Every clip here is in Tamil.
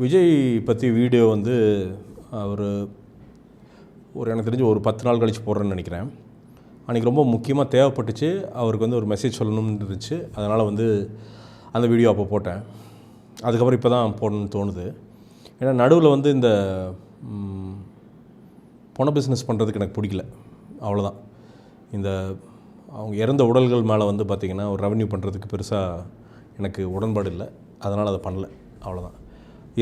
விஜய் பற்றி வீடியோ வந்து ஒரு ஒரு எனக்கு தெரிஞ்சு ஒரு பத்து நாள் கழித்து போடுறேன்னு நினைக்கிறேன். அன்றைக்கி ரொம்ப முக்கியமாக தேவைப்பட்டுச்சு. அவருக்கு வந்து ஒரு மெசேஜ் சொல்லணும்னு இருந்துச்சு. அதனால் வந்து அந்த வீடியோ அப்போ போட்டேன். அதுக்கப்புறம் இப்போ தான் போடணும்னு தோணுது. ஏன்னா நடுவில் வந்து இந்த பொண பிஸ்னஸ் பண்ணுறதுக்கு எனக்கு பிடிக்கல. அவ்வளோதான் இந்த அவங்க இறந்த உடல்கள் மேலே வந்து பார்த்திங்கன்னா ஒரு ரெவன்யூ பண்ணுறதுக்கு பெருசாக எனக்கு உடன்பாடு இல்லை. அதனால் அதை பண்ணல. அவ்வளோதான்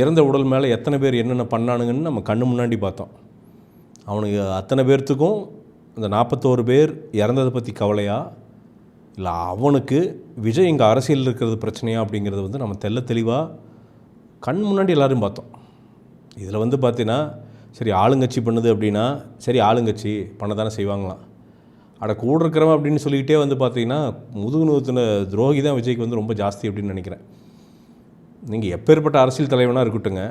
இறந்த உடல் மேலே எத்தனை பேர் என்னென்ன பண்ணானுங்கன்னு நம்ம கண்ணு முன்னாடி பார்த்தோம். அவனுக்கு அத்தனை பேர்த்துக்கும் இந்த நாற்பத்தோரு பேர் இறந்ததை பற்றி கவலையா? இல்லை அவனுக்கு விஜய் இங்கே அரசியலில் இருக்கிறது பிரச்சனையா அப்படிங்கிறது வந்து நம்ம தெள்ள தெளிவாக கண் முன்னாடி எல்லோரும் பார்த்தோம். இதில் வந்து பார்த்தீங்கன்னா சரி ஆளுங்கட்சி பண்ணுது அப்படின்னா சரி ஆளுங்கட்சி பண்ண தானே செய்வாங்களாம். அட கூட இருக்கிறவன் அப்படின்னு சொல்லிக்கிட்டே வந்து பார்த்தீங்கன்னா முதுகு நூற்றின துரோகி தான் விஜய்க்கு வந்து ரொம்ப ஜாஸ்தி அப்படின்னு நினைக்கிறேன். நீங்கள் எப்பேற்பட்ட அரசியல் தலைவனாக இருக்கட்டுங்க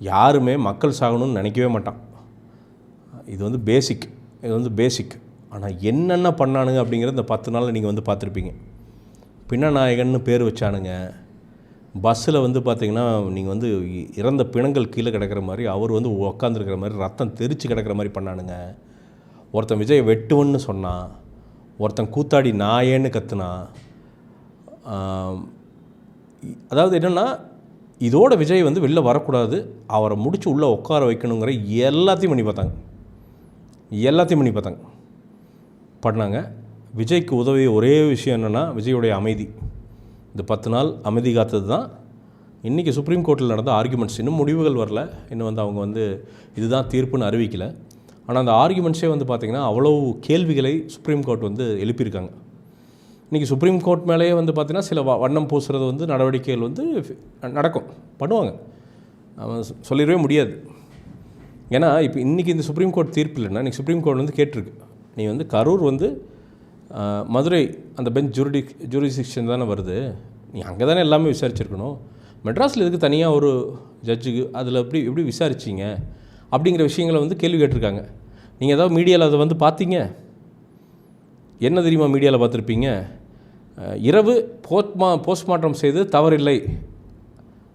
யாருமே மக்கள் சாகணும்னு நினைக்கவே மாட்டான். இது வந்து பேசிக் இது வந்து பேசிக் ஆனால் என்னென்ன பண்ணானுங்க அப்படிங்கிறத இந்த பத்து நாளில் நீங்கள் வந்து பார்த்துருப்பீங்க. பிணநாயகன்னு பேர் வச்சானுங்க. பஸ்ஸில் வந்து பார்த்தீங்கன்னா நீங்கள் வந்து இறந்த பிணங்கள் கீழே கிடக்கிற மாதிரி அவர் வந்து உக்காந்துருக்கிற மாதிரி ரத்தம் தெரிச்சு கிடக்கிற மாதிரி பண்ணானுங்க. ஒருத்தன் விஜய் வெட்டுவன்னு சொன்னான். ஒருத்தன் கூத்தாடி நாயேன்னு கத்துனான். அதாவது என்னென்னா இதோட விஜய் வந்து வெளில வரக்கூடாது. அவரை முடித்து உள்ளே உட்கார வைக்கணுங்கிற எல்லாத்தையும் பண்ணி பார்த்தாங்க. எல்லாத்தையும் பண்ணி பார்த்தாங்க. பண்ணாங்க. விஜய்க்கு உதவிய ஒரே விஷயம் என்னென்னா விஜயோடைய அமைதி. இந்த பத்து நாள் அமைதி காத்தது தான் இன்றைக்கி சுப்ரீம் கோர்ட்டில் நடந்த ஆர்குமெண்ட்ஸ் இன்னும் முடிவுகள் வரல. இன்னும் வந்து அவங்க வந்து இதுதான் தீர்ப்புன்னு அறிவிக்கலை. ஆனால் அந்த ஆர்குமெண்ட்ஸே வந்து பார்த்திங்கன்னா அவ்வளோ கேள்விகளை சுப்ரீம் கோர்ட் வந்து எழுப்பியிருக்காங்க. இன்றைக்கி சுப்ரீம் கோர்ட் மேலேயே வந்து பார்த்திங்கன்னா சில வண்ணம் பூசுறது வந்து நடவடிக்கைகள் வந்து நடக்கும். பண்ணுவாங்க. அவன் சொல்லிடவே முடியாது. ஏன்னா இப்போ இன்றைக்கி இந்த சுப்ரீம் கோர்ட் தீர்ப்பு இல்லைன்னா இன்றைக்கி சுப்ரீம் கோர்ட் வந்து கேட்டிருக்கு. நீ வந்து கரூர் வந்து மதுரை அந்த பெஞ்ச் ஜூரிடி ஜூரிசிக்ஷன் தானே வருது. நீ அங்கே தானே எல்லாமே விசாரிச்சிருக்கணும். மெட்ராஸில் இதுக்கு தனியாக ஒரு ஜட்ஜுக்கு அதில் எப்படி எப்படி விசாரிச்சிங்க? அப்படிங்கிற விஷயங்களை வந்து கேள்வி கேட்டிருக்காங்க. நீங்கள் ஏதாவது மீடியாவில் அதை வந்து பார்த்தீங்க? என்ன தெரியுமா மீடியாவில் பார்த்துருப்பீங்க? இரவு போஸ்ட்மா போஸ்ட்மார்ட்டம் செய்து தவறில்லை.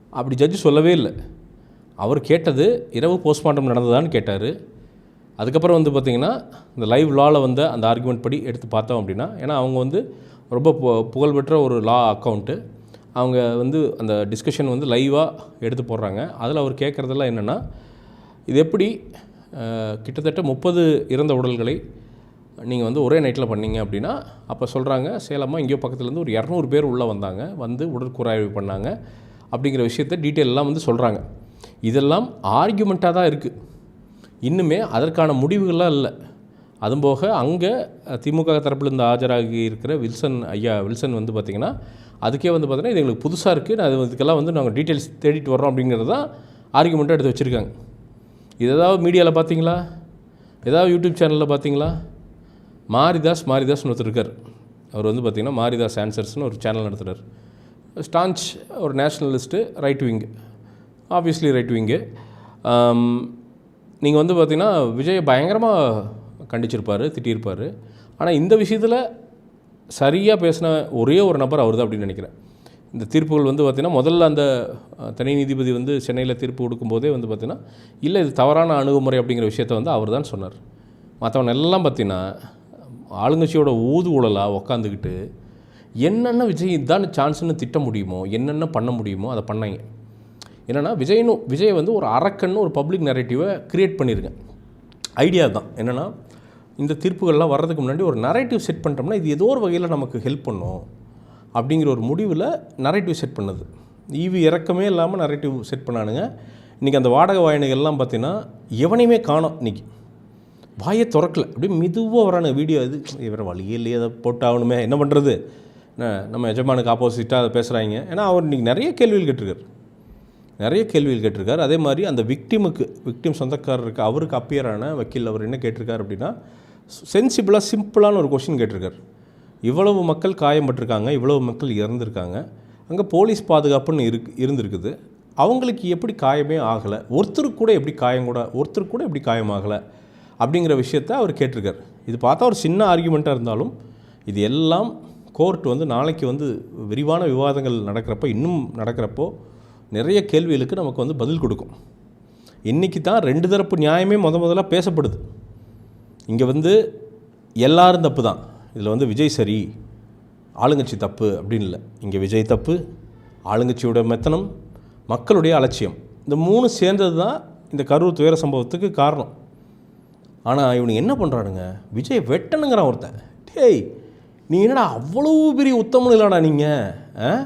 அப்படி ஜட்ஜு சொல்லவே இல்லை. அவர் கேட்டது இரவு போஸ்ட்மார்ட்டம் நடந்ததான்னு கேட்டார். அதுக்கப்புறம் வந்து பார்த்திங்கன்னா இந்த லைவ் லாவில் வந்த அந்த ஆர்குமெண்ட் படி எடுத்து பார்த்தோம் அப்படின்னா ஏன்னா அவங்க வந்து ரொம்ப பு- புகழ்பெற்ற ஒரு லா அக்கௌண்ட்டு அவங்க வந்து அந்த டிஸ்கஷன் வந்து லைவாக எடுத்து போடுறாங்க. அதில் அவர் கேட்குறதெல்லாம் என்னென்னா இது எப்படி கிட்டத்தட்ட முப்பது இறந்த உடல்களை நீங்கள் வந்து ஒரே நைட்டில் பண்ணீங்க அப்படின்னா அப்போ சொல்கிறாங்க சேலமாக எங்கேயோ பக்கத்துலேருந்து ஒரு இரநூறு பேர் உள்ளே வந்தாங்க வந்து உடற்கூறாய்வு பண்ணாங்க அப்படிங்கிற விஷயத்த டீட்டெயிலெலாம் வந்து சொல்கிறாங்க இதெல்லாம் ஆர்கியூமெண்ட்டாக தான் இருக்குது இன்னுமே அதற்கான முடிவுகள்லாம் இல்லை. அதுவும் போக அங்கே திமுக தரப்பிலிருந்து ஆஜராகி இருக்கிற வில்சன் ஐயா வில்சன் வந்து பார்த்திங்கன்னா அதுக்கே வந்து பார்த்தீங்கன்னா இது எங்களுக்கு புதுசாக இருக்குது நான் அது இதுக்கெல்லாம் வந்து நாங்கள் டீட்டெயில்ஸ் தேடிட்டு வர்றோம் அப்படிங்கிறது தான் ஆர்குமெண்ட்டாக எடுத்து வச்சுருக்காங்க. இது ஏதாவது மீடியாவில் பார்த்தீங்களா ஏதாவது யூடியூப் சேனலில் பார்த்தீங்களா மாரிதாஸ் மாரிதாஸ்னு ஒருத்தர் இருக்கார். அவர் வந்து பார்த்திங்கன்னா மாரிதாஸ் ஆன்சர்ஸ்னு ஒரு சேனல் நடத்துகிறார் ஸ்டான்ச் ஒரு nationalist right wing obviously right wing நீங்கள் வந்து பார்த்திங்கன்னா விஜயை பயங்கரமாக கண்டிச்சிருப்பார் திட்டியிருப்பார் ஆனால் இந்த விஷயத்தில் சரியாக பேசின ஒரே ஒரு நபர் அவர் தான் அப்படின்னு நினைக்கிறேன். இந்த தீர்ப்புகள் வந்து பார்த்திங்கன்னா முதல்ல அந்த தனி நீதிபதி வந்து சென்னையில் தீர்ப்பு கொடுக்கும்போதே வந்து பார்த்திங்கன்னா இல்லை இது தவறான அணுகுமுறை அப்படிங்கிற விஷயத்த வந்து அவர் தான் சொன்னார். மற்றவன் எல்லாம் பார்த்திங்கன்னா ஆளுங்கட்சியோட ஊது உழலாக உக்காந்துக்கிட்டு என்னென்ன விஜய் இதான் சான்ஸ்னு திட்ட முடியுமோ என்னென்ன பண்ண முடியுமோ அதை பண்ணாங்க. என்னென்னா விஜய்னு விஜய் வந்து ஒரு அரக்கன்னு ஒரு பப்ளிக் நரேட்டிவை க்ரியேட் பண்ணியிருக்கேன். ஐடியா தான். என்னென்னா இந்த தீர்ப்புகள்லாம் வர்றதுக்கு முன்னாடி ஒரு நரேட்டிவ் செட் பண்ணிட்டோம்னா இது ஏதோ ஒரு வகையில் நமக்கு ஹெல்ப் பண்ணும் அப்படிங்கிற ஒரு முடிவில் நரேட்டிவ் செட் பண்ணுது. ஈவி இறக்கமே இல்லாமல் நரேட்டிவ் செட் பண்ணானுங்க. இன்றைக்கி அந்த வாடகை வாயனைகள் எல்லாம் எவனையுமே காணும் இன்றைக்கி வாயை திறக்கல. அப்படியே மெதுவாக வரான வீடியோ இது இவர் வழியே இல்லையே அதை போட்டாகணுமே என்ன பண்ணுறது நம்ம எஜமானுக்கு ஆப்போசிட்டாக அதை பேசுகிறாங்க ஏன்னா அவர் இன்றைக்கி நிறைய கேள்விகள் கேட்டிருக்கார். நிறைய கேள்விகள் கேட்டிருக்கார். அதே மாதிரி அந்த விக்டிமுக்கு விக்டிம் சொந்தக்காரருக்கு அவருக்கு அப்பியரான வக்கீல் அவர் என்ன கேட்டிருக்காரு அப்படின்னா சென்சிபிளாக சிம்பிளான ஒரு கொஷின் கேட்டிருக்கார். இவ்வளவு மக்கள் காயம்பட்டிருக்காங்க இவ்வளவு மக்கள் இறந்துருக்காங்க. அங்கே போலீஸ் பாதுகாப்புன்னு இருக்கு இருந்திருக்குது. அவங்களுக்கு எப்படி காயமே ஆகலை? ஒருத்தருக்கு கூட எப்படி காயம் கூட ஒருத்தருக்கு கூட எப்படி காயம் ஆகலை? அப்படிங்கிற விஷயத்த அவர் கேட்டிருக்கார். இது பார்த்தா ஒரு சின்ன ஆர்கியூமெண்ட்டாக இருந்தாலும் இது எல்லாம் கோர்ட் வந்து நாளைக்கு வந்து விரிவான விவாதங்கள் நடக்கிறப்போ இன்னும் நடக்கிறப்போ நிறைய கேள்விகளுக்கு நமக்கு வந்து பதில் கொடுக்கும். இன்றைக்கி தான் ரெண்டு தரப்பு நியாயமே முத முதல்ல பேசப்படுது. இங்கே வந்து எல்லாரும் தப்பு தான். இதில் வந்து விஜய் சரி ஆளுங்கட்சி தப்பு அப்படின்னு இல்லை. இங்கே விஜய் தப்பு ஆளுங்கட்சியோட மெத்தனம் மக்களுடைய அலட்சியம். இந்த மூணு சேர்ந்தது தான் இந்த கரூர் துயர சம்பவத்துக்கு காரணம். ஆனால் இவனுங்க என்ன பண்ணுறானுங்க விஜய் வெட்டனுங்கிறான் ஒருத்தன். டேய் நீ என்னடா அவ்வளவு பெரிய உத்தமன் இல்லைடா நீங்கள்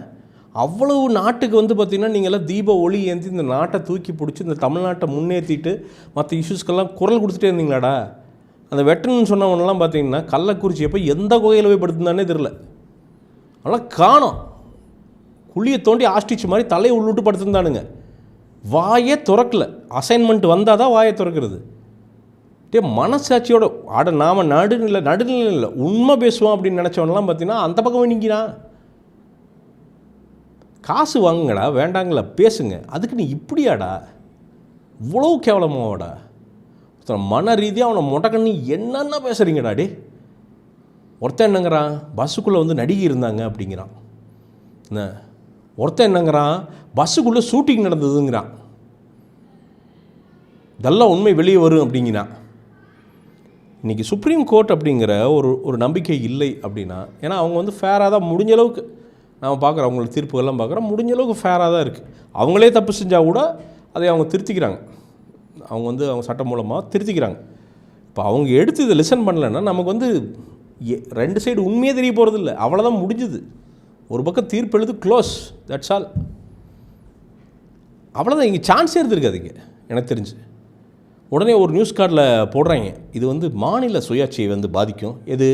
அவ்வளவு நாட்டுக்கு வந்து பார்த்திங்கன்னா நீங்கள்லாம் தீப ஒளி ஏந்தி இந்த நாட்டை தூக்கி பிடிச்சி இந்த தமிழ்நாட்டை முன்னேற்றிட்டு மற்ற இஷ்யூஸ்க்கெல்லாம் குரல் கொடுத்துட்டே இருந்தீங்களாடா? அந்த வெட்டன்னு சொன்னவனெல்லாம் பார்த்தீங்கன்னா கள்ளக்குறிச்சியை எப்போ எந்த குகையில் போய் படுத்துருந்தானே தெரில அதெல்லாம் காணோம். குழியை தோண்டி ஆஸ்டிச்சு மாதிரி தலையை உள்ளுட்டு படுத்திருந்தானுங்க. வாயே திறக்கல. அசைன்மெண்ட் வந்தால் தான் வாயை திறக்கிறது. டே மனசாட்சியோட ஆட நாம் நடுநிலை நடுநிலை இல்லை உண்மை பேசுவோம் அப்படின்னு நினச்சவனெலாம் பார்த்தீங்கன்னா அந்த பக்கம் நிற்கிறான் காசு வாங்குங்கடா வேண்டாங்களா பேசுங்க. அதுக்கு நீ இப்படியாடா? இவ்வளோ கேவலமாவாடா ஒருத்தன் மன ரீதியாக அவனை முடக்கண்ணி என்னென்ன பேசுகிறீங்கடா டே ஒருத்தன் என்னங்கிறான் பஸ்ஸுக்குள்ளே வந்து நடிகை இருந்தாங்க அப்படிங்கிறான். என்ன? ஒருத்தன் என்னங்கிறான் பஸ்ஸுக்குள்ளே ஷூட்டிங் நடந்ததுங்கிறான். இதெல்லாம் உண்மை வெளியே வரும் அப்படிங்கிறான். இன்றைக்கி சுப்ரீம் கோர்ட் அப்படிங்கிற ஒரு ஒரு நம்பிக்கை இல்லை அப்படின்னா ஏன்னா அவங்க வந்து ஃபேராக தான் முடிஞ்ச அளவுக்கு நாம் பார்க்குறோம். அவங்களோட தீர்ப்புகள்லாம் பார்க்குறோம். முடிஞ்ச அளவுக்கு ஃபேராக தான் இருக்குது அவங்களே தப்பு செஞ்சால் கூட அதை அவங்க திருத்திக்கிறாங்க. அவங்க வந்து அவங்க சட்டம் மூலமாக திருத்திக்கிறாங்க. இப்போ அவங்க எடுத்து இதை லிசன் பண்ணலைன்னா நமக்கு வந்து எ- ரெண்டு சைடு உண்மையே தெரிய போகிறது இல்லை. அவ்வளோதான் முடிஞ்சுது. ஒரு பக்கம் தீர்ப்பு எழுது க்ளோஸ் தட்ஸ் ஆல் அவ்வளோதான் இங்கே சான்ஸே இருந்திருக்காதுங்க எனக்கு தெரிஞ்சு. உடனே ஒரு நியூஸ் கார்டில் போடுறாங்க. இது வந்து மாநில சுயாட்சியை வந்து பாதிக்கும். எது?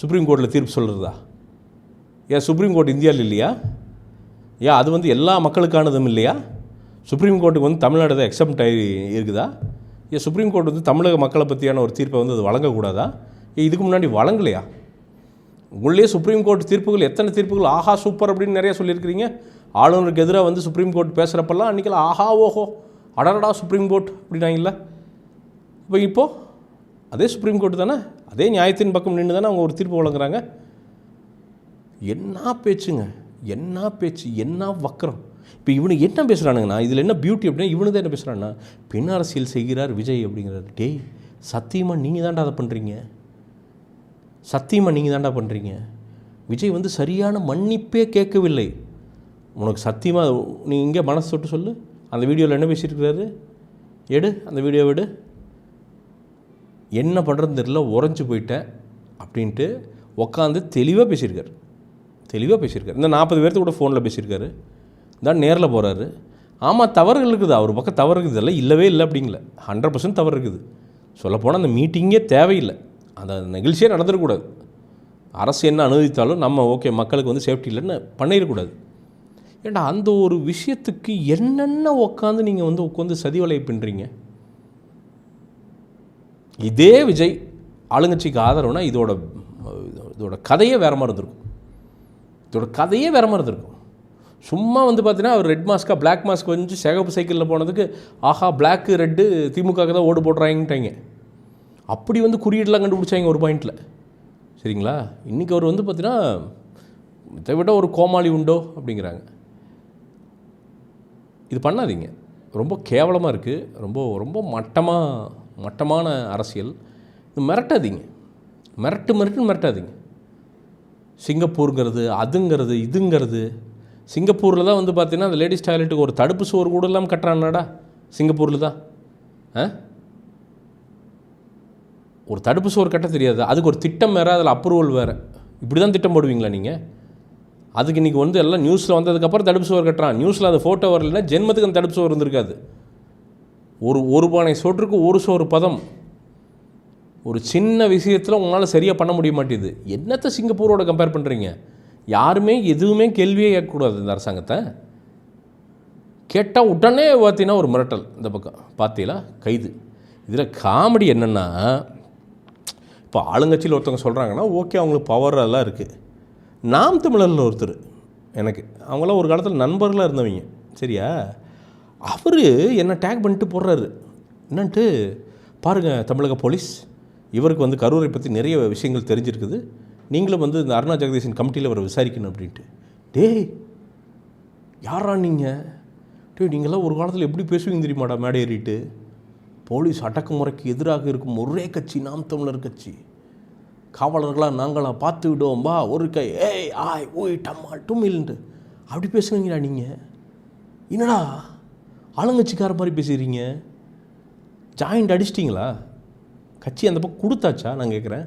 சுப்ரீம் கோர்ட்டில் தீர்ப்பு சொல்கிறதா ஏன் சுப்ரீம் கோர்ட் இந்தியாவில் இல்லையா? ஏன் அது வந்து எல்லா மக்களுக்கானதும் இல்லையா? சுப்ரீம் கோர்ட்டுக்கு வந்து தமிழ்நாடு தான் எக்ஸப்ட் ஆகி இருக்குதா? ஏன் சுப்ரீம் கோர்ட் வந்து தமிழக மக்களை பற்றியான ஒரு தீர்ப்பை வந்து அது வழங்கக்கூடாதா? ஏன் இதுக்கு முன்னாடி வழங்கலையா? உங்களே சுப்ரீம் கோர்ட் தீர்ப்புகள் எத்தனை தீர்ப்புகள்? ஆஹா சூப்பர் அப்படின்னு நிறைய சொல்லியிருக்கிறீங்க. ஆளுநருக்கு எதிராக வந்து சுப்ரீம் கோர்ட் பேசுகிறப்பெல்லாம் அன்றைக்கெல்லாம் ஆஹா ஓஹோ அடரடா சுப்ரீம் கோர்ட் அப்படின்னாங்கல்ல? இப்போ இப்போது அதே சுப்ரீம் கோர்ட்டு தானே? அதே நியாயத்தின் பக்கம் நின்று தானே அவங்க ஒரு தீர்ப்பு வழங்குறாங்க. என்ன பேச்சுங்க? என்ன பேச்சு? என்ன வக்கரம்? இப்போ இவனு என்ன பேசுகிறானுங்கண்ணா இதில் என்ன பியூட்டி அப்படின்னா இவனு தான் என்ன பேசுகிறான்னா பெண் அரசியல் செய்கிறார் விஜய் அப்படிங்கிறார். டேய் சத்தியமாக நீங்கள் தான்டா அதை பண்ணுறீங்க சத்தியமாக நீங்கள் தான்டா பண்ணுறீங்க விஜய் வந்து சரியான மன்னிப்பே கேட்கவில்லை. உனக்கு சத்தியமாக நீ இங்கே மனசு தொட்டு சொல்லு. அந்த வீடியோவில் என்ன பேசியிருக்கிறாரு? எடு அந்த வீடியோ எடு. என்ன பண்ணுறதுன்னு தெரியல உறைஞ்சு போயிட்டேன் அப்படின்ட்டு உட்காந்து தெளிவாக பேசியிருக்காரு. தெளிவாக பேசியிருக்காரு. இந்த நாற்பது பேர்த்து கூட ஃபோனில் பேசியிருக்காரு. தான் நேரில் போகிறாரு ஆமாம் தவறுகள் இருக்குது. அவர் பக்கம் தவறு இருக்குது. இதெல்லாம் இல்லவே இல்லை அப்படிங்கல. ஹண்ட்ரட் பர்சன்ட் தவறு இருக்குது. சொல்லப்போனால் அந்த மீட்டிங்கே தேவையில்லை. அந்த நிகழ்ச்சியே நடந்துடக்கூடாது. அரசு என்ன அனுமதித்தாலும் நம்ம ஓகே மக்களுக்கு வந்து சேஃப்டி இல்லைன்னு பண்ணிடக்கூடாது. ஏண்டா அந்த ஒரு விஷயத்துக்கு என்னென்ன உட்காந்து நீங்கள் வந்து உட்காந்து சதி வலையை பின்றீங்க இதே விஜய் ஆளுங்கட்சிக்கு ஆதரவுனா இதோட இதோட கதையே வேற மாதிரி இருந்திருக்கும். இதோட கதையே வேற மாதிரி இருந்திருக்கும். சும்மா வந்து பார்த்தீங்கன்னா அவர் ரெட் மாஸ்க்காக பிளாக் மாஸ்க் வந்து சிகப்பு சைக்கிளில் போனதுக்கு ஆஹா பிளாக்கு ரெட்டு திமுகவுக்கு தான் ஓடு போடுறாங்கன்ட்டாங்க அப்படி வந்து குறியீடெலாம் கண்டுபிடிச்சாங்க ஒரு பாயிண்டில் சரிங்களா? இன்றைக்கி அவர் வந்து பார்த்தீங்கன்னா இதை விட ஒரு கோமாளி உண்டோ அப்படிங்கிறாங்க. இது பண்ணாதீங்க. ரொம்ப கேவலமாக இருக்குது ரொம்ப ரொம்ப மட்டமாக மட்டமான அரசியல். இது மிரட்டாதீங்க. மிரட்டு மிரட்டு மிரட்டாதீங்க. சிங்கப்பூருங்கிறது அதுங்கிறது இதுங்கிறது. சிங்கப்பூரில் தான் வந்து பார்த்தீங்கன்னா அந்த லேடிஸ் டாய்லெட்டுக்கு ஒரு தடுப்பு சுவர் கூட இல்லாமல் கட்டுறான்னாடா சிங்கப்பூரில் தான். ஆ? ஒரு தடுப்பு சுவர் கட்ட தெரியாது. அதுக்கு ஒரு திட்டம் வேறு அதில் அப்ரூவல் வேறு. இப்படி தான் திட்டம் போடுவீங்களா நீங்கள் அதுக்கு இன்றைக்கி வந்து எல்லாம் நியூஸில் வந்ததுக்கப்புறம் தடுப்பு சுவர் கட்டுறான். நியூஸில் அந்த ஃபோட்டோ வரலைன்னா ஜென்மத்துக்கு அந்த தடுப்பு சுவர் இருந்திருக்காது. ஒரு ஒரு பானை சோற்றுக்கு ஒரு சோறு பதம். ஒரு சின்ன விஷயத்தில் உங்களால் சரியாக பண்ண முடிய மாட்டேது. என்னத்தை சிங்கப்பூரோட கம்பேர் பண்ணுறீங்க யாருமே எதுவுமே கேள்வியே கேட்கக்கூடாது இந்த அரசாங்கத்தை. கேட்டால் உடனே பார்த்தீங்கன்னா ஒரு மிரட்டல் இந்த பக்கம். பார்த்தீங்களா? கைது. இதில் காமெடி என்னென்னா இப்போ ஆளுங்கட்சியில் ஒருத்தவங்க சொல்கிறாங்கன்னா ஓகே அவங்களுக்கு பவர் எல்லாம் இருக்குது நாம் தமிழரில் ஒருத்தர் எனக்கு. அவங்களாம் ஒரு காலத்தில் நண்பர்களாக இருந்தவங்க. சரியா? அவர் என்னை டேக் பண்ணிட்டு போடுறாரு. என்னன்ட்டு பாருங்கள் தமிழக போலீஸ் இவருக்கு வந்து கரூரை பற்றி நிறைய விஷயங்கள் தெரிஞ்சிருக்குது. நீங்களும் வந்து இந்த அருணா ஜெகதீசன் கமிட்டியில் அவரை விசாரிக்கணும் அப்படின்ட்டு. டேய் யாரா நீங்கள் டேய் நீங்களாம் ஒரு காலத்தில் எப்படி பேசுவீங்க தெரியுமாடா மேடை ஏறிட்டு? போலீஸ் அடக்குமுறைக்கு எதிராக இருக்கும் ஒரே கட்சி நாம் தமிழர் கட்சி. காவலர்களாக நாங்களாம் பார்த்து விடுவோம் பா ஒரு கை ஏய் ஆய் ஓய் டம்மா டுமில்ன்ட்டு அப்படி பேசுவீங்களா நீங்கள் என்னடா? ஆளுங்கட்சிக்கார மாதிரி பேசுகிறீங்க ஜாயிண்ட் அடிச்சிட்டிங்களா? கட்சி அந்த பக்கம் கொடுத்தாச்சா? நான் கேட்குறேன்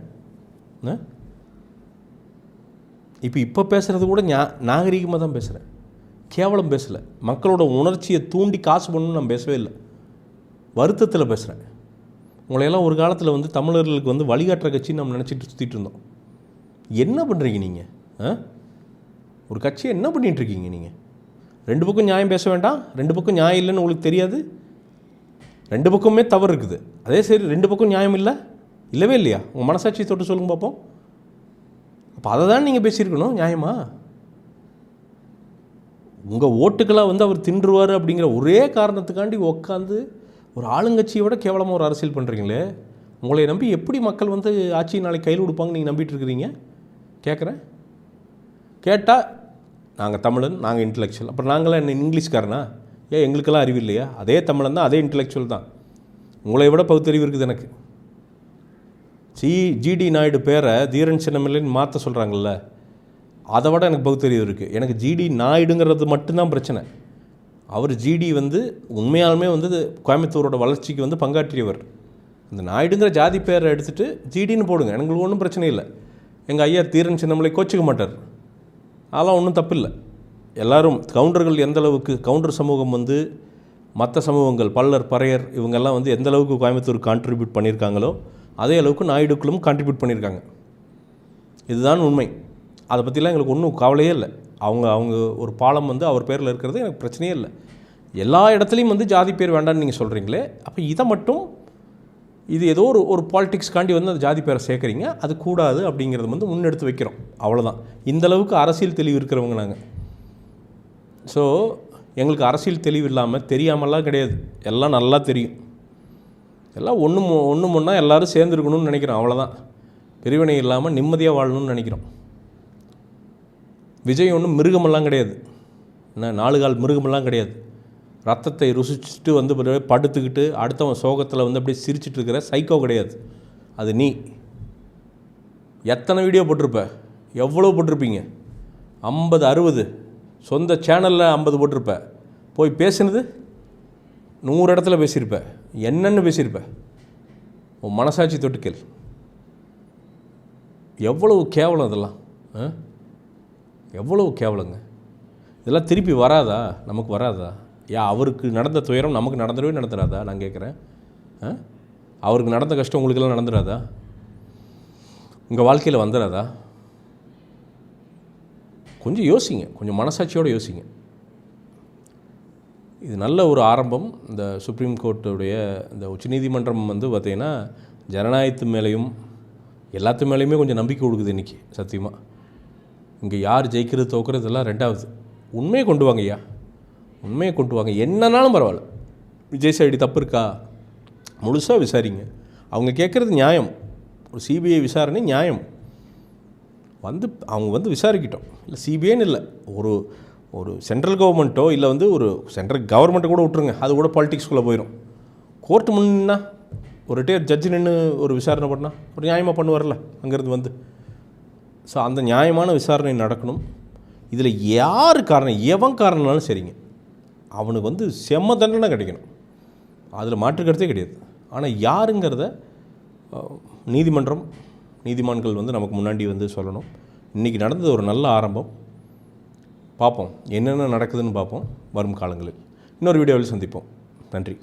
இப்போ இப்போ பேசுகிறது கூட ஞா நாகரிகமாக தான் பேசுகிறேன் கேவலம் பேசலை. மக்களோட உணர்ச்சியை தூண்டி காசு பண்ணணும்னு நான் பேசவே இல்லை. வருத்தத்தில் பேசுகிறேன் உங்களையெல்லாம் ஒரு காலத்தில் வந்து தமிழர்களுக்கு வந்து வழிகாட்டுற கட்சின்னு நம்ம நினச்சிட்டு சுற்றிட்டு இருந்தோம். என்ன பண்ணுறீங்க நீங்கள் ஆ? ஒரு கட்சியை என்ன பண்ணிகிட்ருக்கீங்க நீங்கள் ரெண்டு பக்கம் நியாயம் பேச வேண்டாம். ரெண்டு பக்கம் நியாயம் இல்லைன்னு உங்களுக்கு தெரியாது. ரெண்டு பக்கமுமே தவறு இருக்குது. அதே சரி ரெண்டு பக்கம் நியாயம் இல்லை? இல்லவே இல்லையா? உங்கள் மனசாட்சி தொட்டு சொல்லுங்க பார்ப்போம். அப்போ அதை தான் நீங்கள் பேசியிருக்கணும் நியாயமா? உங்கள் ஓட்டுக்கெல்லாம் வந்து அவர் தின்றுவார் அப்படிங்கிற ஒரே காரணத்துக்காண்டி உட்காந்து ஒரு ஆளுங்கட்சியை விட கேவலமாக ஒரு அரசியல் பண்ணுறீங்களே உங்களை நம்பி எப்படி மக்கள் வந்து ஆட்சி நாளைக்கு கையில் கொடுப்பாங்க நீங்கள் நம்பிட்டு இருக்கிறீங்க? கேட்குறேன் கேட்டால் நாங்கள் தமிழன் நாங்கள் இன்டலெக்சுவல் அப்புறம் நாங்களாம் என்ன இங்கிலீஷ்காரனா? ஏன் எங்களுக்கெல்லாம் அறிவு இல்லையா? அதே தமிழன் தான் அதே இன்டலெக்சுவல் தான். உங்களை விட பகுத்தறிவு இருக்குது எனக்கு. சி ஜிடி நாயுடு பேரை தீரன் சின்னமில்லைன்னு மாற்ற சொல்கிறாங்கல்ல அதை விட எனக்கு பகுத்தறிவு இருக்குது எனக்கு ஜிடி நாயுடுங்கிறது மட்டும்தான் பிரச்சனை. அவர் ஜிடி வந்து உண்மையாலுமே வந்து கோயம்புத்தூரோட வளர்ச்சிக்கு வந்து பங்காற்றியவர். இந்த நாயுடுங்கிற ஜாதி பேரை எடுத்துகிட்டு ஜிடின்னு போடுங்க. எங்களுக்கு ஒன்றும் பிரச்சனை இல்லை. எங்கள் ஐயா தீரன் சின்னமலை கோச்சிக்க மாட்டார். அதெல்லாம் ஒன்றும் தப்பில்லை. எல்லாரும் கவுண்டர்கள் எந்த அளவுக்கு கவுண்டர் சமூகம் வந்து மற்ற சமூகங்கள் பல்லர் பறையர் இவங்கெல்லாம் வந்து எந்த அளவுக்கு கோயம்புத்தூர் கான்ட்ரிபியூட் பண்ணியிருக்காங்களோ அதே அளவுக்கு நாயுடுக்களும் கான்ட்ரிபியூட் பண்ணியிருக்காங்க. இதுதான் உண்மை. அதை பற்றிலாம் எங்களுக்கு ஒன்றும் கவலையே இல்லை. அவங்க அவங்க ஒரு பாலம் வந்து அவர் பேரில் இருக்கிறது எனக்கு பிரச்சனையே இல்லை. எல்லா இடத்துலையும் வந்து ஜாதி பேர் வேண்டாம்னு நீங்கள் சொல்கிறீங்களே அப்போ இதை மட்டும் இது ஏதோ ஒரு ஒரு பாலிட்டிக்ஸ்காண்டி வந்து அந்த ஜாதி பேரை சேர்க்குறீங்க அது கூடாது அப்படிங்கிறது வந்து முன்னெடுத்து வைக்கிறோம். அவ்வளோதான் இந்தளவுக்கு அரசியல் தெளிவு இருக்கிறவங்க நாங்கள் ஸோ எங்களுக்கு அரசியல் தெளிவு இல்லாமல் தெரியாமலாம் கிடையாது. எல்லாம் நல்லா தெரியும். எல்லாம் ஒன்று ஒன்று முன்னா எல்லோரும் சேர்ந்துருக்கணும்னு நினைக்கிறோம். அவ்வளோதான் பிரிவினை இல்லாமல் நிம்மதியாக வாழணும்னு நினைக்கிறோம். விஜய் ஒன்றும் மிருகமெல்லாம் கிடையாது. என்ன நாலு கால் மிருகமெல்லாம் கிடையாது. ரத்தத்தை ருசிச்சுட்டு வந்து படுத்துக்கிட்டு அடுத்தவன் சோகத்தில் வந்து அப்படியே சிரிச்சிட்டு இருக்கிற சைக்கோ கிடையாது. அது நீ. எத்தனை வீடியோ போட்டிருப்ப? எவ்வளோ போட்டிருப்பீங்க? ஐம்பது அறுபது. சொந்த சேனலில் ஐம்பது போட்டிருப்ப. போய் பேசுனது? நூறு இடத்துல பேசியிருப்ப. என்னென்னு பேசியிருப்ப. உன் மனசாட்சி தொட்டுக்கேள் எவ்வளவு கேவலம் இதெல்லாம் ஆ? எவ்வளவு கேவலங்க? இதெல்லாம் திருப்பி வராதா? நமக்கு வராதா? யா அவருக்கு நடந்த துயரம் நமக்கு நடந்துடவே நடந்துடாதா நான் கேட்குறேன் ஆ? அவருக்கு நடந்த கஷ்டம் உங்களுக்கெல்லாம் நடந்துடாதா உங்கள் வாழ்க்கையில் வந்துடாதா கொஞ்சம் யோசிங்க. கொஞ்சம் மனசாட்சியோடு யோசிங்க. இது நல்ல ஒரு ஆரம்பம். இந்த சுப்ரீம் கோர்ட்டுடைய இந்த உச்சநீதிமன்றம் வந்து பார்த்திங்கன்னா ஜனநாயகத்து மேலேயும் எல்லாத்து மேலேயுமே கொஞ்சம் நம்பிக்கை கொடுக்குது இன்றைக்கி சத்தியமாக இங்கே யார் ஜெயிக்கிறது தோக்கிறது எல்லாம் ரெண்டாவது. உண்மையை கொண்டு வாங்க ஐயா உண்மையை கொண்டு வாங்க. என்னன்னாலும் பரவாயில்ல. விஜய் சைடு தப்பு இருக்கா முழுசாக விசாரிங்க. அவங்க கேட்குறது நியாயம். ஒரு சிபிஐ விசாரணை நியாயம். வந்து அவங்க வந்து விசாரிக்கிட்டோம். இல்லை சிபிஐன்னு இல்லை. ஒரு ஒரு சென்ட்ரல் கவர்மெண்ட்டோ இல்லை வந்து ஒரு சென்ட்ரல் கவர்மெண்ட்டை கூட விட்ருங்க அது கூட பாலிட்டிக்ஸ்குள்ளே போயிடும். கோர்ட்டு முன்னா ஒரு ரிட்டையர் ஜட்ஜு நின்று ஒரு விசாரணை பண்ணால் ஒரு நியாயமாக பண்ணுவார்ல அங்கேருந்து வந்து. ஸோ அந்த நியாயமான விசாரணை நடக்கணும். இதில் யார் காரணம் எவன் காரணம்னாலும் சரிங்க. அவனுக்கு வந்து செம்ம தண்டனை கிடைக்கணும். அதில் மாற்று கருத்தே கிடையாது. ஆனால் யாருங்கிறத நீதிமன்றம் நீதிமான்கள் வந்து நமக்கு முன்னாடி வந்து சொல்லணும். இன்றைக்கி நடந்தது ஒரு நல்ல ஆரம்பம். பார்ப்போம். என்னென்ன நடக்குதுன்னு பார்ப்போம். வரும் காலங்களில். இன்னொரு வீடியோவில் சந்திப்போம். நன்றி.